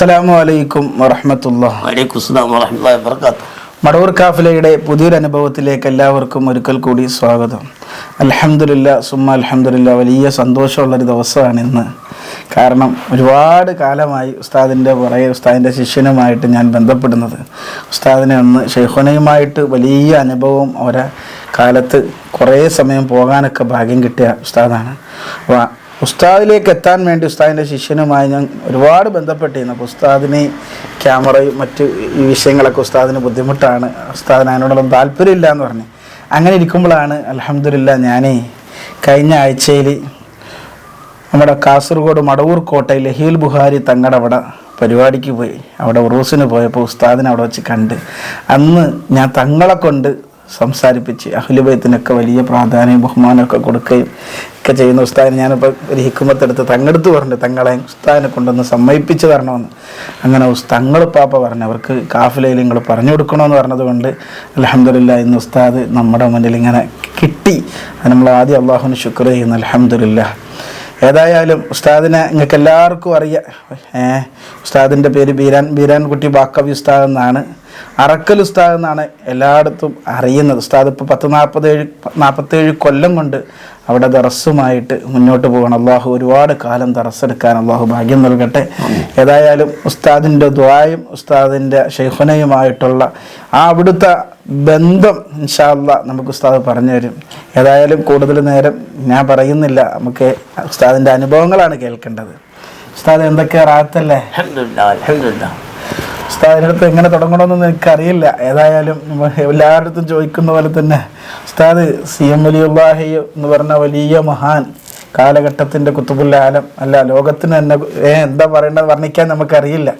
അസ്സലാമു അലൈക്കും വറഹമത്തുള്ള മടവൂർ കാഫിലയുടെ പുതിയൊരു അനുഭവത്തിലേക്ക് എല്ലാവർക്കും ഒരിക്കൽ കൂടി സ്വാഗതം. അലഹമില്ല സുമ അലഹമില്ല വലിയ സന്തോഷമുള്ളൊരു ദിവസമാണ് ഇന്ന്. കാരണം ഒരുപാട് കാലമായി ഉസ്താദിന്റെ പുറകെ ഉസ്താദിന്റെ ശിഷ്യനുമായിട്ട് ഞാൻ ബന്ധപ്പെടുന്നത്. ഉസ്താദിനെ ഒന്ന് ഷെയ്ഖുനയുമായിട്ട് വലിയ അനുഭവം ഒരേ കാലത്ത് കുറേ സമയം പോകാനൊക്കെ ഭാഗ്യം കിട്ടിയ ഉസ്താദാണ്. അപ്പോൾ ഉസ്താദിലേക്ക് എത്താൻ വേണ്ടി ഉസ്താദിന്റെ ശിഷ്യനുമായി ഞാൻ ഒരുപാട് ബന്ധപ്പെട്ടിരുന്നു. അപ്പോൾ ഉസ്താദിനെ ക്യാമറയും മറ്റ് ഈ വിഷയങ്ങളൊക്കെ ഉസ്താദിന് ബുദ്ധിമുട്ടാണ്. ഉസ്താദിന് അതിനോടൊന്നും താല്പര്യമില്ല എന്ന് പറഞ്ഞു. അങ്ങനെ ഇരിക്കുമ്പോഴാണ് അലഹമില്ല ഞാൻ കഴിഞ്ഞ ആഴ്ചയിൽ നമ്മുടെ കാസർഗോഡ് മടവൂർ കോട്ടയിൽ ലഹീൽ ബുഹാരി തങ്ങളുടെ അവിടെ പരിപാടിക്ക് പോയി. അവിടെ ഉറൂസിന് പോയപ്പോൾ ഉസ്താദിനെ അവിടെ വെച്ച് കണ്ട്. അന്ന് ഞാൻ തങ്ങളെ കൊണ്ട് സംസാരിപ്പിച്ച് അഹ്ലുബൈത്തിനൊക്കെ വലിയ പ്രാധാന്യം ബഹുമാനമൊക്കെ കൊടുക്കുകയും ഒക്കെ ചെയ്യുന്ന ഉസ്താദിനെ ഞാനിപ്പോൾ ഒരു ഹിക്കുമത്തെടുത്ത് തങ്ങെടുത്ത് പറഞ്ഞു തങ്ങളെ ഉസ്താദിനെ കൊണ്ടൊന്ന് സമ്മതിപ്പിച്ച് തരണമെന്ന്. അങ്ങനെ തങ്ങൾ പാപ്പ പറഞ്ഞു അവർക്ക് കാഫിലയിൽ നിങ്ങൾ പറഞ്ഞു കൊടുക്കണമെന്ന് പറഞ്ഞതുകൊണ്ട് അലഹമില്ല ഇന്ന് ഉസ്താദ് നമ്മുടെ മുന്നിൽ ഇങ്ങനെ കിട്ടി. നമ്മൾ ആദ്യം അള്ളാഹുവിന് ശുക്ർ ചെയ്യുന്നു അലഹമില്ല ഏതായാലും ഉസ്താദിനെ നിങ്ങൾക്ക് എല്ലാവർക്കും അറിയാം. ഏ ഉസ്താദിന്റെ പേര് ബീരാൻ ബീരാൻകുട്ടി ബാക്കവി ഉസ്താദ് എന്നാണ്. അറക്കൽ ഉസ്താദ് എന്നാണ് എല്ലായിടത്തും അറിയുന്നത്. ഉസ്താദ് ഇപ്പോൾ പത്ത് നാൽപ്പത്തേഴ് നാൽപ്പത്തേഴ് കൊല്ലം കൊണ്ട് അവിടെ ദറസ്സുമായിട്ട് മുന്നോട്ട് പോകണം. അള്ളാഹു ഒരുപാട് കാലം ദറസ്സെടുക്കാൻ അള്ളാഹു ഭാഗ്യം നൽകട്ടെ. ഏതായാലും ഉസ്താദിന്റെ ദ്വായും ഉസ്താദിന്റെ ഷെയ്ഖുനയുമായിട്ടുള്ള ആ അവിടുത്തെ ബന്ധം ഇൻഷാല്ല നമുക്ക് ഉസ്താദ് പറഞ്ഞു തരും ഏതായാലും കൂടുതൽ നേരം ഞാൻ പറയുന്നില്ല. നമുക്ക് ഉസ്താദിന്റെ അനുഭവങ്ങളാണ് കേൾക്കേണ്ടത്. ഉസ്താദ് എന്തൊക്കെയാ റാത്തല്ലേ? അൽഹംദുലില്ലാ എങ്ങനെ തുടങ്ങണമെന്ന് എനിക്കറിയില്ല ഏതായാലും എല്ലാവരുടെ എല്ലായിടത്തും ചോദിക്കുന്ന പോലെ തന്നെ ഉസ്താദ് സി എം വലിയുല്ലാഹി എന്ന് പറഞ്ഞ വലിയ മഹാൻ കാലഘട്ടത്തിന്റെ കുത്തുപുല്ലാലം അല്ല ലോകത്തിന് തന്നെ എന്താ പറയേണ്ടത് വർണിക്കാൻ നമുക്കറിയില്ല.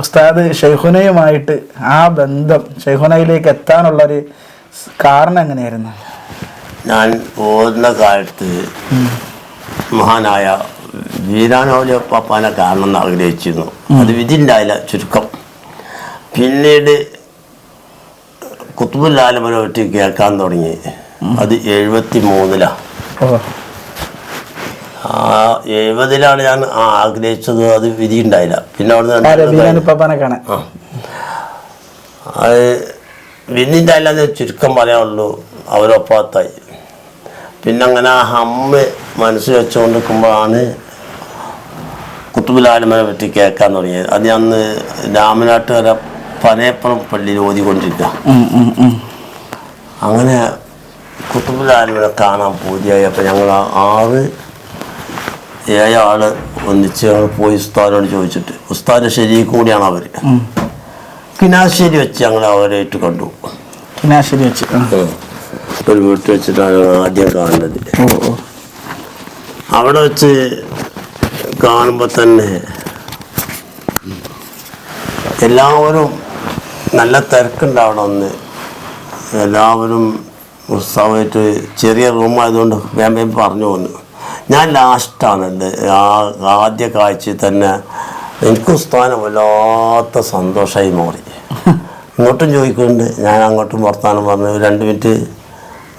ഉസ്താദ് ഷെയ്ഹുനയുമായിട്ട് ആ ബന്ധം ഷെയ്ഹുനയിലേക്ക് എത്താനുള്ളൊരു കാരണം എങ്ങനെയായിരുന്നു? ഞാൻ പോകുന്ന കാലത്ത് മഹാനായ വീരാനോലി പപ്പാനെ കാണണം എന്ന് ആഗ്രഹിച്ചിരുന്നു. അത് വിധിണ്ടായില്ല ചുരുക്കം. പിന്നീട് കുത്തുബുല്ലാലമനെ പറ്റി കേൾക്കാൻ തുടങ്ങി. അത് എഴുപത്തി മൂന്നിലാണ് ഓ. ആ എഴുപതിലാണ് ഞാൻ ആഗ്രഹിച്ചത്. അത് വിധി ഉണ്ടായില്ല. പിന്നെ അവിടെ അത് വിധി വിന്നിന്റെ അല്ലാതെ ചുരുക്കം പറയാനുള്ളൂ. അവരൊപ്പത്തായി. പിന്നെ അങ്ങനെ ആ അമ്മ മനസ്സിൽ വെച്ചുകൊണ്ട് നിൽക്കുമ്പോഴാണ് കുത്തുബുലാലമനെ പറ്റി കേൾക്കാൻ തുടങ്ങിയത്. അത് ഞാൻ രാമനാട്ടുകര പനയപ്പുറം പള്ളിയിൽ ഓതിക്കൊണ്ടിരിക്കുക. അങ്ങനെ കുത്തുബുലാലമനെ കാണാൻ പൂതിയായി അപ്പം ഞങ്ങൾ ആറ് ഏഴ് ആൾ ഒന്നിച്ച് ഞങ്ങൾ പോയി ഉസ്താദിനോട് ചോദിച്ചിട്ട് ഉസ്താദിന്റെ ശരി കൂടിയാണ് അവർ. കിനാശ്ശേരി വെച്ച് ഞങ്ങൾ അവരായിട്ട് കണ്ടു കിനാശ്ശേരി വെച്ച്. ഒരു വീട്ടിൽ വെച്ചിട്ടാണ് ആദ്യം കാണുന്നത് അവിടെ വെച്ച് കാണുമ്പോൾ തന്നെ എല്ലാവരും നല്ല തിരക്കുണ്ട് അവിടെ ഒന്ന് എല്ലാവരും ഉത്സവമായിട്ട് ചെറിയ റൂമായതുകൊണ്ട് വേഗം പറഞ്ഞു പോന്നു. ഞാൻ ലാസ്റ്റാണ് ആ ആദ്യ കാഴ്ചയിൽ തന്നെ എനിക്ക് ഉസ്താനം വല്ലാത്ത സന്തോഷമായി മാറി. ഇങ്ങോട്ടും ചോദിക്കുന്നുണ്ട്. ഞാൻ അങ്ങോട്ടും വർത്താനം പറഞ്ഞു. രണ്ട് മിനിറ്റ്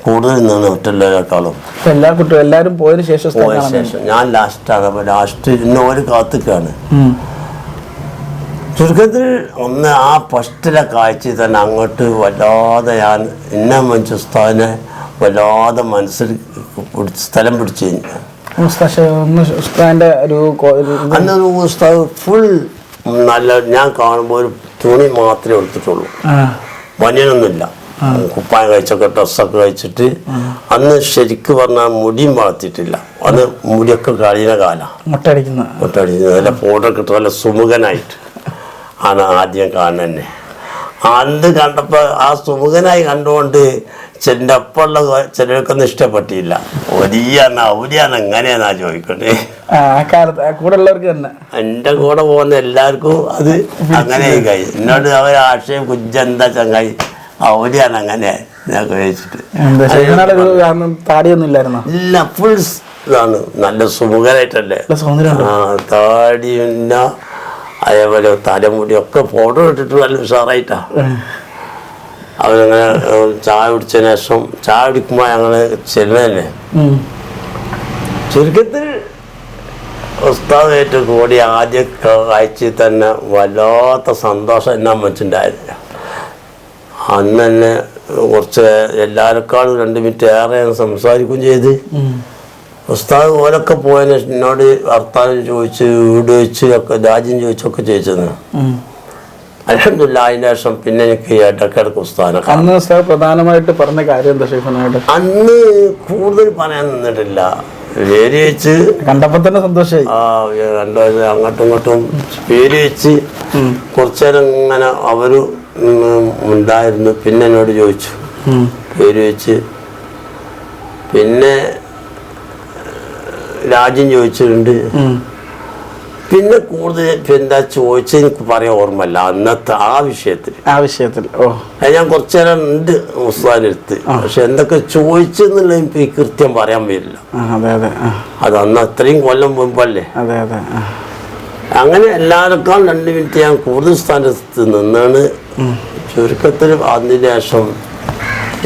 കൂടുതൽ നിന്നാണ് ഒറ്റല്ലേക്കാളും എല്ലാ കുട്ടികളും എല്ലാവരും പോയതിനു ശേഷം പോയ ശേഷം. ഞാൻ ലാസ്റ്റാണ് അപ്പോൾ ലാസ്റ്റ് ഇന്ന് ഒരു കാത്തിക്കാണ്. ചുരുക്കത്തിൽ ഒന്ന് ആ ഫസ്റ്റിലെ കാഴ്ച തന്നെ അങ്ങോട്ട് വല്ലാതെ ഞാൻ എന്നെ മനുഷ്യസ്ഥാനെ വല്ലാതെ മനസ്സിൽ പിടിച്ച് സ്ഥലം പിടിച്ചു അന്നൊരു പുസ്തകം ഫുൾ നല്ല ഞാൻ കാണുമ്പോൾ ഒരു തുണി മാത്രമേ എടുത്തിട്ടുള്ളൂ ആ, ബനിയനൊന്നുമില്ല കുപ്പായം കഴിച്ചൊക്കെ ഡ്രസ്സൊക്കെ കഴിച്ചിട്ട് അന്ന് ശരിക്ക് പറഞ്ഞാൽ മുടിയും വളർത്തിയിട്ടില്ല. അന്ന് മുടിയൊക്കെ കഴിയുന്ന കാലമാണ് മുട്ടടിക്കുന്ന മുട്ടടിക്കുന്നത് നല്ല പൗഡർ കിട്ടും നല്ല സുമുഖനായിട്ട്. ആണ് ആദ്യം കാണുന്നത് അന്ന് കണ്ടപ്പോൾ ആ സുമുഖനായി കണ്ടുകൊണ്ട് ചെന്റെ ഒപ്പമുള്ള ചിലർക്കൊന്നും ഇഷ്ടപ്പെട്ടില്ല. ഒരിയാണ് ഒരിയാന്ന് എങ്ങനെയാന്നാ ചോദിക്കട്ടെ ആ ആ കാലത്ത് ആ കൂടെ ഉള്ളവർക്ക് തന്നെ. എന്റെ കൂടെ പോകുന്ന എല്ലാവർക്കും അത് അങ്ങനെ കൈ എന്നോട് അവർ ആശയം കുഞ്ചെന്താ ചങ്ങായി? അവരിയാണ് അങ്ങനെ ഞാൻ കഴിച്ചിട്ട് ഇല്ല ഫുൾ ഇതാണ്. നല്ല സുമുഖനായിട്ടല്ലേ? താടിയില്ല അതേപോലെ തലമുടിയൊക്കെ ഫോട്ടോ ഇട്ടിട്ട് നല്ല ഉഷാറായിട്ടാ. അവരങ്ങനെ ചായ കുടിച്ചതിന് ശേഷം ചായ കുടിക്കുമ്പോൾ ഞങ്ങൾ ചെല്ലുന്നതല്ലേ? ചുരുക്കത്തിൽ ഉസ്താദായിട്ട് കൂടി ആദ്യ കാഴ്ച തന്നെ വല്ലാത്ത സന്തോഷം എന്നാ വെച്ചിട്ടുണ്ടായിരുന്നു അന്ന് തന്നെ കുറച്ച് എല്ലാവരെക്കാളും രണ്ട് മിനിറ്റ് ഏറെ സംസാരിക്കുകയും ചെയ്ത്. ഉസ്താദ് ഓലൊക്കെ പോയതിന് എന്നോട് വർത്താനം ചോദിച്ച് വീട് വെച്ച് ഒക്കെ രാജ്യം ചോദിച്ചൊക്കെ ചോദിച്ചത്. അലഹമില്ല അതിന് ശേഷം പിന്നെ എനിക്ക് ഇടക്കിടക്ക് അന്ന് സാർ പ്രധാനമായിട്ട് പറഞ്ഞ കാര്യം എന്താ അന്ന് കൂടുതൽ പറയാൻ നിന്നിട്ടില്ല. പേര് വെച്ച് കണ്ടപ്പോ തന്നെ സന്തോഷമായി ആ കണ്ടോ അങ്ങോട്ടും ഇങ്ങോട്ടും പേര് വെച്ച് കുറച്ചു നേരം ഇങ്ങനെ അവർ ഉണ്ടായിരുന്നു പിന്നെ എന്നോട് ചോദിച്ചു. പേര് വെച്ച്. പിന്നെ രാജ്യം ചോദിച്ചിട്ടുണ്ട്. പിന്നെ കൂടുതൽ എന്താ ചോദിച്ചത് എനിക്ക് പറയാൻ ഓർമ്മല്ല അന്നത്തെ ആ വിഷയത്തിൽ. ആ വിഷയത്തിൽ. ഓ. ഞാൻ കുറച്ചു നേരം ഉണ്ട് ഉസ്താനെടുത്ത് പക്ഷെ എന്തൊക്കെ ചോദിച്ചെന്നുള്ള എനിക്ക് കൃത്യം പറയാൻ വരില്ല. അതെ അന്ന് അത്രയും കൊല്ലം മുമ്പല്ലേ? അങ്ങനെ എല്ലാവർക്കും രണ്ട് മിനിറ്റ് ഞാൻ കൂടുതൽ സ്ഥാനത്ത് നിന്നാണ്. ചുരുക്കത്തിൽ അതിന് ശേഷം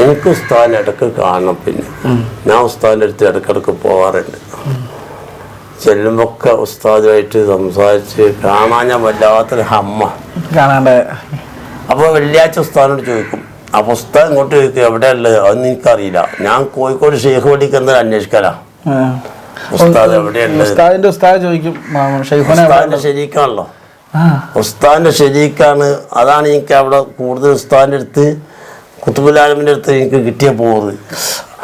എനിക്ക് ഉസ്താൻ ഇടയ്ക്ക് കാണണം പിന്നെ. ഞാൻ ഉസ്താനെടുത്ത് അടുത്ത് പോവാറുണ്ട് പോകാറുണ്ട്. ചെല്ലുമ്പൊക്കെ ഉസ്താദുമായിട്ട് സംസാരിച്ച് കാണാൻ ഞാൻ വല്ലാത്തൊരു ഹമ്മ. കാണാണ്ട്. അപ്പോൾ വെള്ളിയാഴ്ച ഉസ്താദിനോട് ചോദിക്കും അപ്പോൾ ഉസ്താദ് ഇങ്ങോട്ട് ചോദിക്കും എവിടെയുള്ളത്? അതൊന്നും എനിക്കറിയില്ല. ഞാൻ കോഴിക്കോട് ഷെയ്ഖ് പള്ളിക്ക് എന്തായാലും അന്വേഷിക്കാനാ? ആ. ഉസ്താദ് എവിടെയുള്ളത്? ഉസ്താദിന്റെ ഉസ്താദ് ചോദിക്കും ഷെയ്ഖുനെ ഉസ്താദിന്റെ ശരിക്കാണല്ലോ. ആ. ഉസ്താദിന്റെ ശരീക്കാണ്. അതാണ് എനിക്ക് അവിടെ കൂടുതൽ ഉസ്താദിന്റെ അടുത്ത് കുത്തുബുലാലമിന്റെ അടുത്ത് എനിക്ക് കിട്ടിയ പോറ്.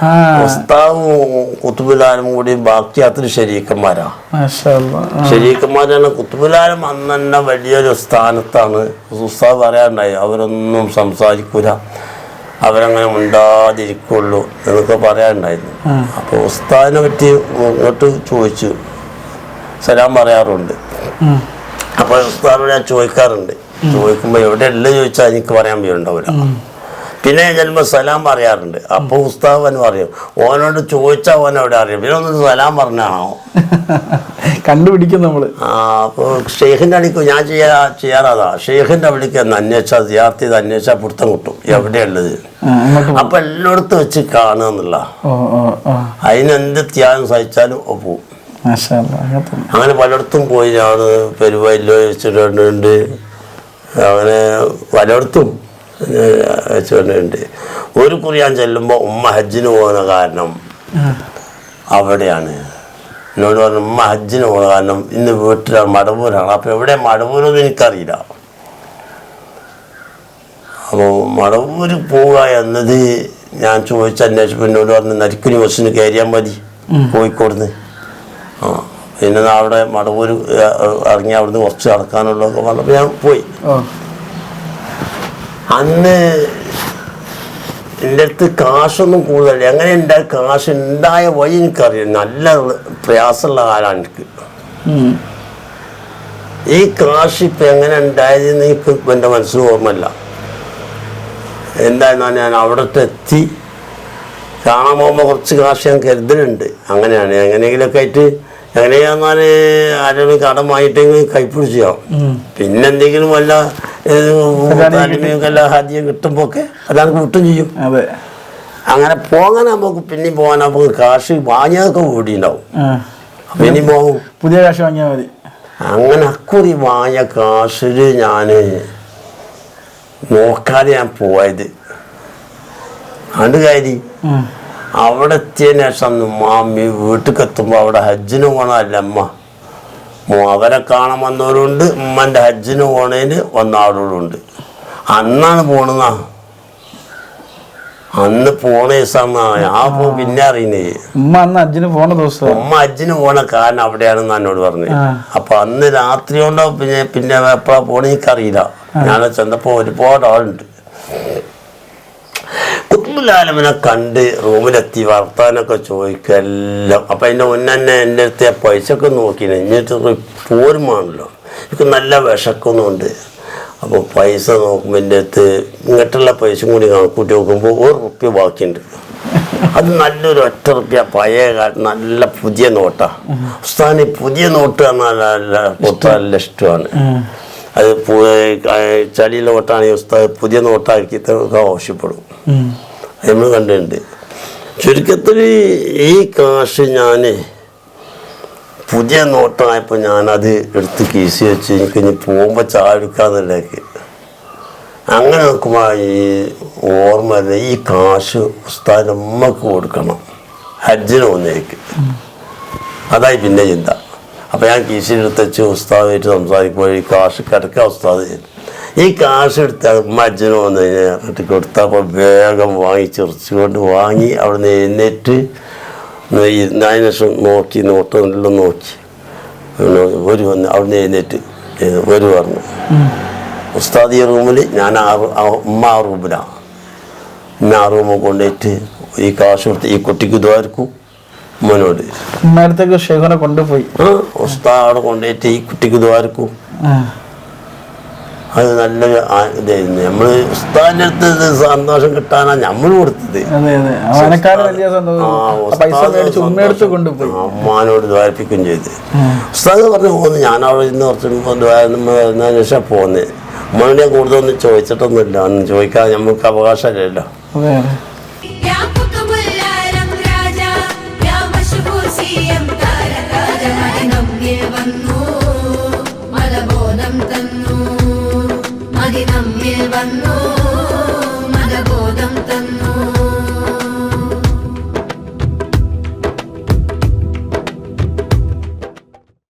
ആ. ഉസ്താവും കുത്തുബുലാലും കൂടി ബാക്കി അത്ര. ആ. ശരീക്കന്മാരാണ് കുത്തുബുലാലും അന്ന് തന്നെ വലിയൊരു സ്ഥാനത്താണ്. ഉസ്താദ് പറയാറുണ്ടായി അവരൊന്നും സംസാരിക്കൂല. അവരങ്ങനെ ഉണ്ടാതിരിക്കുള്ളൂ എന്നൊക്കെ പറയാനുണ്ടായിരുന്നു അപ്പോൾ ഉസ്താദിനെ പറ്റി ഇങ്ങോട്ട് ചോദിച്ചു. സലാം പറയാറുണ്ട്. അപ്പൊ അപ്പോൾ ഉസ്താദിനോട് ഞാൻ ചോദിക്കാറുണ്ട്. ചോദിക്കുമ്പോൾ എവിടെ ഉള്ളത് ചോദിച്ചാൽ എനിക്ക് പറയാൻ പേരുണ്ടാവില്ല. പിന്നെ ചിലപ്പോൾ സലാം പറയാറുണ്ട്. അപ്പോൾ ഉസ്താവ് അവൻ പറയും ഓനോട് ചോദിച്ചാൽ ഓൻ അവിടെ അറിയും? പിന്നെ ഒന്നും സലാം പറഞ്ഞാണോ? കണ്ടുപിടിക്കും നമ്മൾ. ആ അപ്പോൾ ഷെയ്ഖിന്റെ അടിക്ക് ഞാൻ ചെയ്യാ ചെയ്യാറതാ. ഷെയ്ഖിന്റെ അവിടേക്ക് ഒന്ന് അന്വേഷിച്ചാൽ വിദ്യാർത്ഥി ഇത് അന്വേഷിച്ചാൽ പിടുത്തം കിട്ടും. എവിടെയുള്ളത്? അപ്പൊ. അപ്പം എല്ലായിടത്തും വെച്ച് കാണുക എന്നുള്ള അതിനെന്ത് ത്യാഗം സഹിച്ചാലും പോവും. അങ്ങനെ പലയിടത്തും പോയി. ഞാൻ പെരുവയിലോ വെച്ചിട്ടുണ്ട് അങ്ങനെ പലയിടത്തും വെച്ചിട്ടുണ്ട് ഒരു കുറി ഞാൻ ചെല്ലുമ്പോൾ ഉമ്മ ഹജ്ജിന് പോകുന്ന കാരണം അവിടെയാണ്. എന്നോട് പറഞ്ഞു ഉമ്മ ഹജ്ജിന് പോകുന്ന കാരണം ഇന്ന് വീട്ടിലാണ് മടവൂരാണ്. അപ്പോൾ എവിടെ മടവൂരെന്ന് എനിക്കറിയില്ല. അപ്പോൾ മടവൂർ പോവുക എന്നത് ഞാൻ ചോദിച്ച അന്വേഷിച്ചപ്പോൾ എന്നോട് പറഞ്ഞു നരിക്കുനി ബസ്സിന് കയറിയാൽ മതി കോഴിക്കോടുന്ന്. ആ പിന്നെ അവിടെ മടവൂർ ഇറങ്ങി അവിടുന്ന് കുറച്ച് നടക്കാനുള്ളതൊക്കെ പറഞ്ഞപ്പോൾ ഞാൻ പോയി. അന്ന് എന്റെ അടുത്ത് കാശൊന്നും കൂടുതലില്ല. എങ്ങനെ എന്റെ കാശ് ഉണ്ടായ വഴി എനിക്കറിയാം നല്ല പ്രയാസമുള്ള കാലാണ് എനിക്ക്. ഈ കാശ് ഇപ്പം എങ്ങനെ ഉണ്ടായതെന്ന് എനിക്ക് എന്റെ മനസ്സിൽ ഓർമ്മയില്ല. എന്തായിരുന്നാ ഞാൻ അവിടത്തെ എത്തി. കാണാൻ പോകുമ്പോൾ കുറച്ച് കാശ് ഞാൻ കരുതലുണ്ട്. അങ്ങനെയാണ്. എങ്ങനെയെങ്കിലുമൊക്കെ ആയിട്ട് എങ്ങനെയാന്നാൽ ആരെങ്കിലും കടം വാങ്ങിയിട്ടെങ്കിൽ കൈപ്പിടിച്ചോ പിന്നെന്തെങ്കിലും വല്ല വല്ല ഹദ്യം കിട്ടുമ്പോൾ ഒക്കെ അതാണ് കൂട്ടും ചെയ്യും. അതെ. അങ്ങനെ പോകാൻ നമുക്ക് പിന്നെയും പോകാൻ നമുക്ക് കാശ് വാങ്ങിയതൊക്കെ കൂടിയുണ്ടാവും പിന്നെ പോകും പുതിയ കാശ് വാങ്ങിയാൽ മതി. അങ്ങനെ അക്കുറി വാങ്ങിയ കാശിൽ ഞാൻ നോക്കാതെ ഞാൻ പോയത്. അത് കാരി ഉം. അവിടെ എത്തിയതിന് ശേഷം മാമി വീട്ടിൽ എത്തുമ്പോൾ അവിടെ ഹജ്ജിന് പോകണമല്ല അമ്മ അവരെ കാണാൻ വന്നവരുണ്ട് ഉമ്മന്റെ ഹജ്ജിന് പോണേന് വന്ന ആളുകളുണ്ട് അന്നാണ് പോണെന്നാ അന്ന് പോണ ദിവസമാണ് ആ പോ പിന്നെ അറിയുന്നേ ഉമ്മ അന്ന് അജ്ജിന് പോണ ദിവസം? ഉമ്മ ഹജ്ജിന് പോണ കാരണം അവിടെയാണെന്ന് എന്നോട് പറഞ്ഞു. അപ്പൊ അന്ന് രാത്രി കൊണ്ടോ പിന്നെ പിന്നെ എപ്പോഴാ പോണെനിക്കറിയില്ല ഞാൻ ചെന്നപ്പോ ഒരുപാട് ആളുണ്ട്. കുത്തുബുലാലമിനെ കണ്ട് റൂമിലെത്തി വർത്താനൊക്കെ ചോദിക്കുക എല്ലാം. അപ്പം അതിന്റെ മുന്നേ എന്റെ അടുത്ത് ആ പൈസ ഒക്കെ നോക്കിന് എന്നിട്ട് പോരുമാണല്ലോ എനിക്ക് നല്ല വിശക്കുന്നുണ്ട്. അപ്പോൾ പൈസ നോക്കുമ്പോൾ എന്റെ അടുത്ത് ഇങ്ങോട്ടുള്ള പൈസ കൂടി കണക്കൂട്ടി നോക്കുമ്പോൾ ഒരു റുപ്യ ബാക്കിയുണ്ട്. അത് നല്ലൊരു ഒറ്റ റുപ്യ പഴയ കാലത്ത് നല്ല പുതിയ നോട്ടാണ് ഉസ്താനി പുതിയ നോട്ട് എന്നാൽ നല്ല ഇഷ്ടമാണ്. അത് ചളി നോട്ടാണെങ്കിൽ ഉസ്താദ് പുതിയ നോട്ടാക്കി ആവശ്യപ്പെടും. നമ്മൾ കണ്ടിട്ടുണ്ട്. ചുരുക്കത്തിൽ ഈ കാശ് ഞാൻ പുതിയ നോട്ടായപ്പോൾ ഞാനത് എടുത്ത് കീസി വെച്ച് എനിക്ക് ഇനി പോകുമ്പോൾ ചായ എടുക്കാന്നുള്ളേക്ക് അങ്ങനെ നോക്കുമ്പോൾ ഈ ഓർമ്മ വരുന്നത് ഈ കാശ് ഉസ്താദിന്റെ അമ്മയ്ക്ക് കൊടുക്കണം. ഹജ്ജിന് പോകുന്നേക്ക്. അതായി പിന്നെ ചിന്ത. അപ്പം ഞാൻ കീശിയിലെടുത്ത് വെച്ച് ഉസ്താദായിട്ട് സംസാരിക്കുമ്പോൾ ഈ കാശ് കിടക്കുക ഉസ്താദ് ഈ കാശ് എടുത്ത് അമ്മ അച്ഛന് വന്നു കഴിഞ്ഞിട്ട് കൊടുത്തപ്പോൾ വേഗം വാങ്ങി ചെറിച്ചുകൊണ്ട് വാങ്ങി അവിടെ നിന്ന് എഴുന്നേറ്റ് ശേഷം നോക്കി നോട്ടമെല്ലാം നോക്കി. പിന്നെ ഒരു വന്ന് അവിടെ നിന്ന് എഴുന്നേറ്റ് ഒരു പറഞ്ഞു. ഉസ്താദ് ഈ റൂമിൽ ഞാൻ ആ റൂ- ആ റൂമിലാണ് ഉമ്മ ആ റൂമിൽ കൊണ്ടുപോയിട്ട് ഈ കാശ് കൊടുത്ത് ഈ കുട്ടിക്ക് ഇതുമായിരിക്കും ഉമ്മനോട്. ഇന്നേരത്തേക്ക് ഷെയ്ഖിനെ കൊണ്ടുപോയി. ഉസ്താദ് അവിടെ കൊണ്ടുപോയിട്ട് ഈ കുട്ടിക്ക് ഇതുമായിരിക്കും ആ. അത് നല്ലൊരു ഇതായിരുന്നു നമ്മൾ ഉസ്താദിന്റെ അടുത്ത് സന്തോഷം കിട്ടാനാ നമ്മൾ കൊടുത്തത്. അമ്മാനോട് ദ്വാരിപ്പിക്കുകയും ചെയ്ത്. ഉസ്താദ് പറഞ്ഞു പോകുന്നു ഞാൻ അവിടെ ഇന്ന് കുറച്ച് ദ്വാരുന്നതിന് ശേഷം പോകുന്നത് ഞാൻ കൂടുതലൊന്നും ചോദിച്ചിട്ടൊന്നുമില്ല. ഒന്നും ചോദിക്കാതെ നമുക്ക് അവകാശമില്ലല്ലോ. മലബോധം തന്നു മദിനമ്മിൽ വന്നു